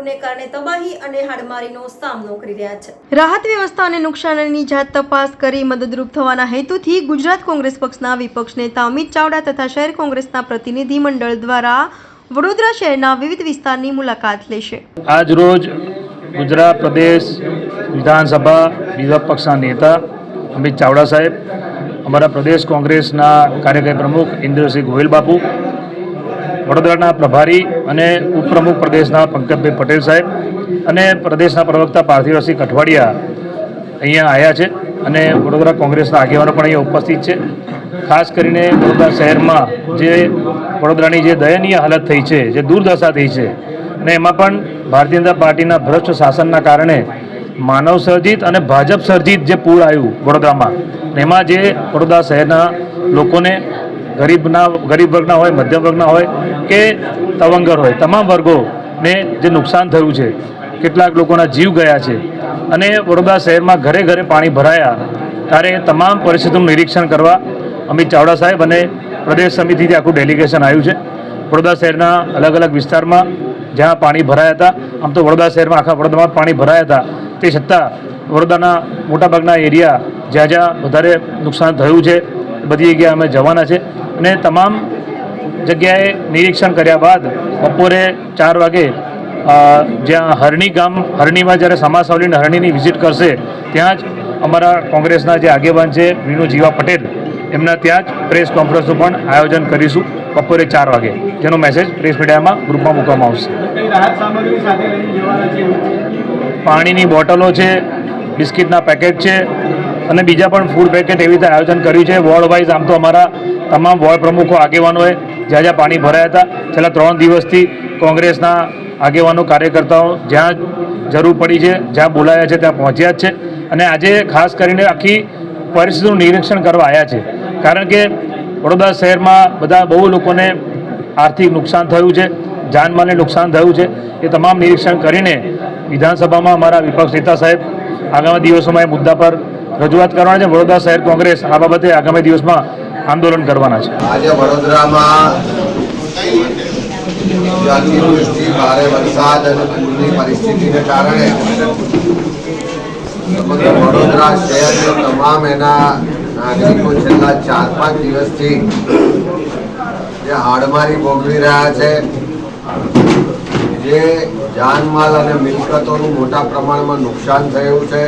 પૂરને કારણે તબાહી અને હાડમારીનો સામનો કરી રહ્યા છે. રાહત વ્યવસ્થા અને નુકસાનની જાત તપાસ કરી મદદરૂપ થવાના હેતુથી ગુજરાત કોંગ્રેસ પક્ષના વિપક્ષ નેતા અમિત ચાવડા તથા શહેર કોંગ્રેસના પ્રતિનિધિ મંડળ દ્વારા વડોદરા શહેરના વિવિધ વિસ્તારની મુલાકાત લેશે. આજ રોજ ગુજરાત પ્રદેશ વિધાનસભા વિરોધ પક્ષના નેતા અમિત ચાવડા સાહેબ અમારા પ્રદેશ કોંગ્રેસના કાર્યકારી પ્રમુખ ઇન્દ્રસિંહ ગોહિલ બાપુ વડોદરાના પ્રભારી અને ઉપપ્રમુખ પ્રદેશના પંકજભાઈ પટેલ સાહેબ અને પ્રદેશના પ્રવક્તા પાર્થિવસિંહ કઠવાડિયા અહીંયા આવ્યા છે અને વડોદરા કોંગ્રેસના આગેવાનો પણ અહીંયા ઉપસ્થિત છે. ખાસ કરીને વડોદરા શહેરમાં જે વડોદરાની જે દયનીય હાલત થઈ છે, જે દુર્દશા થઈ છે અને એમાં પણ ભારતીય જનતા પાર્ટીના ભ્રષ્ટ શાસનના કારણે માનવ સર્જિત અને ભાજપ સર્જિત જે પૂર આવ્યું વડોદરામાં એમાં જે વડોદરા શહેરના લોકોને ગરીબના, ગરીબ વર્ગના હોય, મધ્યમ વર્ગના હોય કે તવંગર હોય. તમામ વર્ગોને જે નુકસાન થયું છે, કેટલાક લોકોના જીવ ગયા છે અને વડોદરા શહેરમાં ઘરે ઘરે પાણી ભરાયા, ત્યારે તમામ પરિસ્થિતિનું નિરીક્ષણ કરવા અમિત ચાવડા સાહેબ અને પ્રદેશ સમિતિથી આખું ડેલિગેશન આવ્યું છે. વડોદરા શહેરના અલગ અલગ વિસ્તારમાં જ્યાં પાણી ભરાયા હતા, આમ તો વડોદરા શહેરમાં આખા વડોદરામાં પાણી ભરાયા હતા. તે છતાં વડોદરાના મોટાભાગના એરિયા જ્યાં જ્યાં વધારે નુકસાન થયું છે બધી જગ્યાએ અમે જવાના છે અને તમામ જગ્યાએ નિરીક્ષણ કર્યા બાદ બપોરે ચાર વાગે જ્યાં હરણી ગામ, હરણીમાં જ્યારે સમાસ સાવલીને હરણીની વિઝિટ કરશે, ત્યાં જ અમારા કોંગ્રેસના જે આગેવાન છે, વિનુ જીવા પટેલ, એમના ત્યાં જ પ્રેસ કોન્ફરન્સનું પણ આયોજન કરીશું બપોરે ચાર વાગે જેનો મેસેજ પ્રેસ મીડિયામાં ગ્રુપમાં મૂકવામાં આવશે? પાણીની બોટલો છે, બિસ્કિટના પેકેટ છે અને બીજા પણ ફૂડ પેકેટ એવી રીતે આયોજન કર્યું છે. વોર્ડ વાઇઝ આમ તો અમારા તમામ વોર્ડ પ્રમુખો આગેવાનોએ જ્યાં જ્યાં પાણી ભરાયા હતા. છેલ્લા ત્રણ દિવસથી કોંગ્રેસના આગેવાનો, કાર્યકર્તાઓ જ્યાં જરૂર પડી છે, જ્યાં બોલાયા છે, ત્યાં પહોંચ્યા જ છે. અને આજે ખાસ કરીને આખી પરિસ્થિતિનું નિરીક્ષણ કરવા આવ્યા છે. કારણ કે વડોદરા શહેરમાં બધા બહુ લોકોને આર્થિક નુકસાન થયું છે, જાનમાલને નુકસાન થયું છે. એ તમામ નિરીક્ષણ કરીને વિધાનસભામાં અમારા વિપક્ષ નેતા સાહેબ આગામી દિવસોમાં એ મુદ્દા પર રજૂઆત કરવાના છે. વડોદરા શહેર કોંગ્રેસ આ બાબતે આગામી દિવસમાં આંદોલન કરવાના છે. આજે વડોદરામાં જે અતિવૃષ્ટિ, ભારે વરસાદ અને પૂરની પરિસ્થિતિને કારણે વડોદરા શહેરના તમામ એના નાગરિકો છેલ્લા ચાર પાંચ દિવસથી જે હાડમારી ભોગવી રહ્યા છે, જે જાનમાલ અને મિલકતોનું મોટા પ્રમાણમાં નુકસાન થયું છે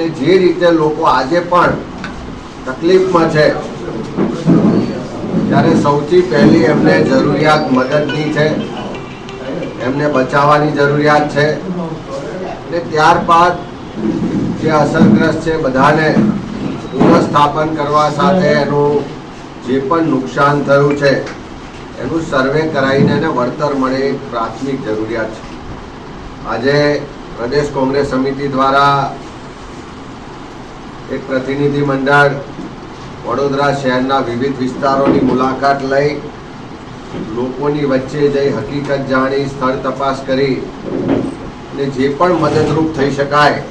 અને જે રીતે લોકો આજે પણ તકલીફમાં છે, ત્યારે સૌથી પહેલી એમને જરૂરિયાત મદદની છે, એમને બચાવવાની જરૂરિયાત છે. અને ત્યારબાદ જે અસરગ્રસ્ત છે બધાને પુનઃસ્થાપન કરવા સાથે એનું જે પણ નુકસાન થયું છે, એનું સર્વે કરાવીને એને વળતર મળે એ પ્રાથમિક જરૂરિયાત છે. આજે પ્રદેશ કોંગ્રેસ સમિતિ દ્વારા એક પ્રતિનિધિ મંડળ વડોદરા શહેરના વિવિધ વિસ્તારોની મુલાકાત લઈ લોકોની વચ્ચે જઈ હકીકત જાણી, સ્થળ તપાસ કરી અને જે પણ મદદરૂપ થઈ શકાય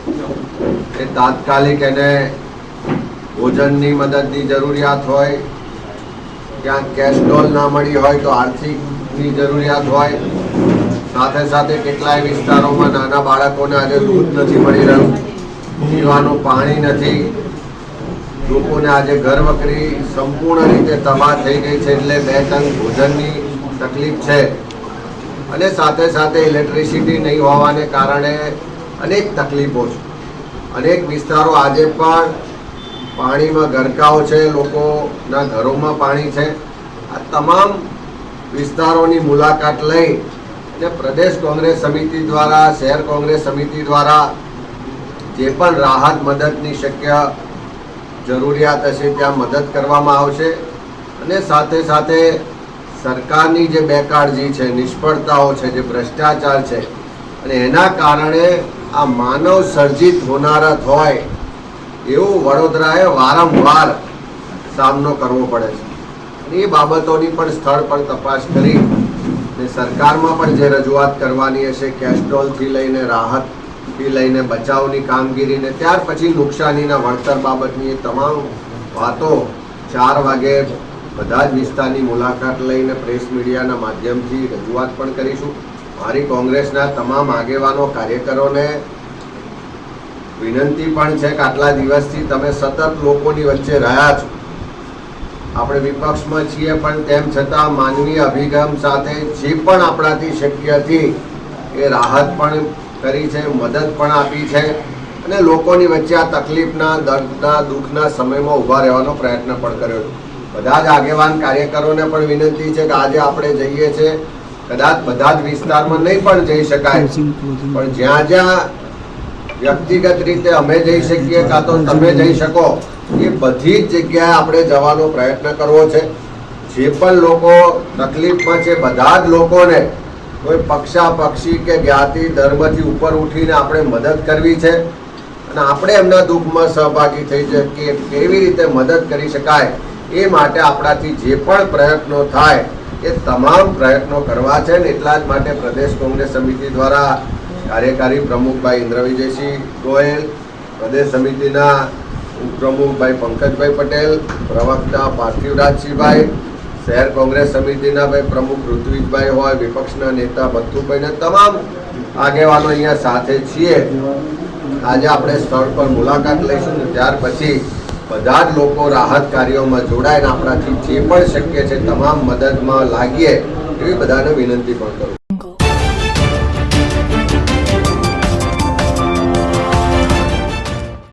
એ તાત્કાલિક એને ભોજનની મદદની જરૂરિયાત હોય, ક્યાંક કેશ ડોલ ના મળી હોય તો આર્થિકની જરૂરિયાત હોય. સાથે સાથે કેટલાય વિસ્તારોમાં નાના બાળકોને આજે દૂધ નથી મળી રહ્યું. પીવાનું પાણી નથી. લોકોને આજે ઘર વકરી સંપૂર્ણ રીતે તબાહ થઈ ગઈ છે એટલે બે ટન ભોજનની તકલીફ છે. અને સાથે સાથે ઇલેક્ટ્રિસિટી નહીં હોવાને કારણે અનેક તકલીફો છે. અનેક વિસ્તારો આજે પણ પાણીમાં ગરકાવ છે, લોકોના ઘરોમાં પાણી છે. આ તમામ વિસ્તારોની મુલાકાત લઈ અને પ્રદેશ કોંગ્રેસ સમિતિ દ્વારા, શહેર કોંગ્રેસ સમિતિ દ્વારા જે પણ રાહત મદદની શક્ય જરૂરિયાત હશે ત્યાં મદદ કરવામાં આવશે. અને સાથે સાથે સરકારની જે બેકાળજી છે, નિષ્ફળતાઓ છે, જે ભ્રષ્ટાચાર છે, અને એના કારણે આ માનવ સર્જિત હોનારત હોય એવું વડોદરાએ વારંવાર સામનો કરવો પડે છે. એ બાબતોની પણ સ્થળ પર તપાસ કરી અને સરકારમાં પણ જે રજૂઆત કરવાની હશે, કેસ્ટ્રોલથી લઈને રાહતથી લઈને બચાવની કામગીરીને ત્યાર પછી નુકસાનીના વળતર બાબતની તમામ વાતો ચાર વાગે બધા જ વિસ્તારની મુલાકાત લઈને પ્રેસ મીડિયાના માધ્યમથી રજૂઆત પણ કરીશું. મારી કોંગ્રેસના તમામ આગેવાનો, કાર્યકરોને વિનંતી પણ છે કે આટલા દિવસથી તમે સતત લોકોની વચ્ચે રહ્યા છો. આપણે વિપક્ષમાં છીએ પણ તેમ છતાં માનવીય અભિગમ સાથે જે પણ આપણાથી શક્ય હતી એ રાહત પણ કરી છે, મદદ પણ આપી છે અને લોકોની વચ્ચે આ તકલીફના, દર્દના, દુઃખના સમયમાં ઊભા રહેવાનો પ્રયત્ન પણ કર્યો છે. બધા જ આગેવાન કાર્યકરોને પણ વિનંતી છે કે આજે આપણે જઈએ છીએ કદાચ બધા જ વિસ્તારમાં નહીં પણ જઈ શકાય. પણ જ્યાં જ્યાં વ્યક્તિગત રીતે અમે જઈ શકીએ કાં તો તમે જઈ શકો, એ બધી જ જગ્યાએ આપણે જવાનો પ્રયત્ન કરવો છે. જે પણ લોકો તકલીફમાં છે, બધા જ લોકોને કોઈ પક્ષા પક્ષી કે જ્ઞાતિ ધર્મથી ઉપર ઉઠીને આપણે મદદ કરવી છે? અને આપણે એમના દુઃખમાં સહભાગી થઈ શકીએ કેવી રીતે મદદ કરી શકાય એ માટે આપણાથી જે પણ પ્રયત્નો થાય એ તમામ પ્રયત્નો કરવા છે ને એટલા જ માટે પ્રદેશ કોંગ્રેસ સમિતિ દ્વારા કાર્યકારી પ્રમુખભાઈ ઇન્દ્ર વિજયસિંહ ગોયલ, પ્રદેશ સમિતિના ઉપપ્રમુખભાઈ પંકજભાઈ પટેલ, પ્રવક્તા પાર્થિવરાજસિંહભાઈ શહેર કોંગ્રેસ સમિતિના ભાઈ પ્રમુખ ઋત્વિજભાઈ હોય, વિપક્ષના નેતા ભથ્થુભાઈ ને તમામ આગેવાનો અહીંયા સાથે છીએ. આજે આપણે સ્થળ પર મુલાકાત લઈશું ત્યાર પછી બધા જ લોકો રાહત કાર્યોમાં જોડાઈને આપણાથી જે પણ શક્ય છે તમામ મદદમાં લાગીએ એવી બધાને વિનંતી પણ કરું